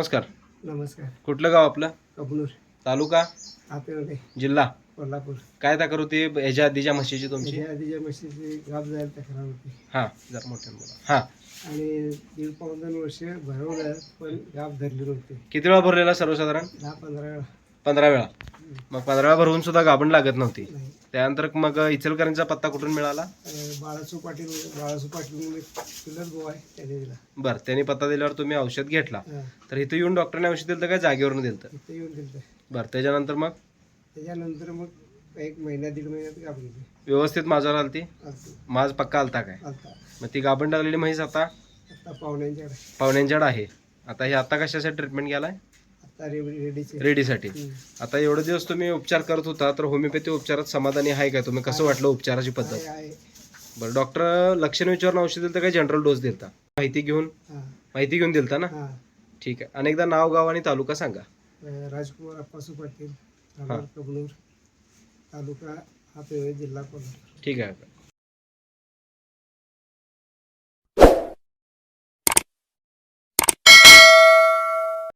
नमस्कार. नमस्कार. कुठलं गाव आपलं? कबनूर तालुका? आपल्याकडे जिल्हा? कोल्हापूर. काय तक्रार होती ह्याच्या आधीच्या म्हशीची तुमची? त्याच्या आधीच्या म्हशीची गाप जायला तक्रार होती. हां जरा मोठ्यानं बोला. हां. आणि दीड पाऊन दोन वर्ष भरवलं पण गाप धरली नव्हती किती वेळा भरलेला सर्वसाधारण? दहा पंधरा वेळा. पंधरा वेळा. मग पंधरा वेळा भरवून सुद्धा गाभण लागत नव्हती. नाही. त्यानंतर मग इचलकरांचा पत्ता कुठून मिळाला? अं, बाळासू पाटील बाळासू पाटील म्हणून एक चुलत भाऊ आहे त्याने दिला. बरं त्यांनी पत्ता दिल्यावर तुम्ही औषध घेतला. हां. तर इथं येऊन डॉक्टरने औषध दिलं तर काय जागेवरून दिलं तर इथे येऊन दिलं बरं त्याच्यानंतर मग? त्याच्यानंतर मग एक महिना दीड महिन्यात व्यवस्थित माझ्यावर आलती? आलता. माझ पक्का आलता काय? आलता. मग ती गाभण लागलेली म्हैस आता? आत्ता पाहुण्यांच्याकडे. पाहुण्यांच्याकडे आहे. आता हे आता कशासाठी ट्रीटमेंट रेडी रेडीचे रेडीसाठी. आता एवढे दिवस तुम्ही उपचार करत होता तर होमिओपॅथी उपचारात समाधानी आहे काय तुम्ही कसं वाटलं उपचाराची पद्धत? बरं डॉक्टर लक्षण विचारून औषध दिलं तर काय जनरल डोस दिलता माहिती घेऊन? माहिती घेऊन दिलता ना? ठीक आहे. अनेकदा नाव गाव आणि तालुका सांगा. राजकुमार अप्पासू पाटील तालुका जिल्हा ठीक आहे.